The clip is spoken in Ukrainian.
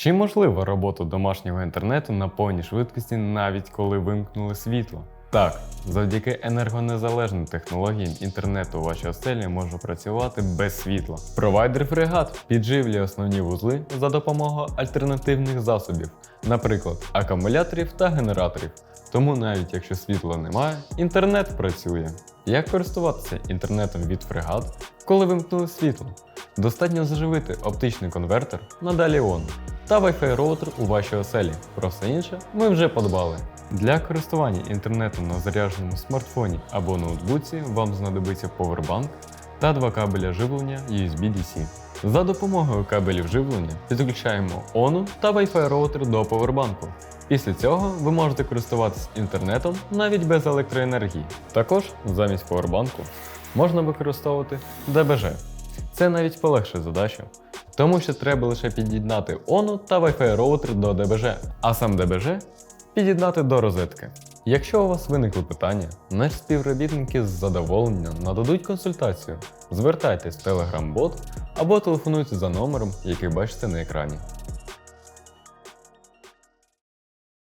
Чи можлива робота домашнього інтернету на повній швидкості навіть коли вимкнули світло? Так, завдяки енергонезалежним технологіям інтернету у вашій оселі може працювати без світла. Провайдер Фрегат підживлює основні вузли за допомогою альтернативних засобів, наприклад, акумуляторів та генераторів. Тому навіть якщо світла немає, інтернет працює. Як користуватися інтернетом від фрегат, коли вимкнули світло? Достатньо заживити оптичний конвертер на Dalion та Wi-Fi роутер у вашій оселі. Про все інше ми вже подбали. Для користування інтернетом на зарядженому смартфоні або ноутбуці вам знадобиться повербанк та два кабеля живлення USB-DC. За допомогою кабелів живлення підключаємо ONU та Wi-Fi роутер до повербанку. Після цього ви можете користуватись інтернетом навіть без електроенергії. Також замість повербанку можна використовувати DBG. Це навіть полегшує задачу, тому що треба лише під'єднати ONU та Wi-Fi роутер до ДБЖ, а сам ДБЖ під'єднати до розетки. Якщо у вас виникли питання, наші співробітники з задоволенням нададуть консультацію. Звертайтесь в Telegram-бот або телефонуйте за номером, який бачите на екрані.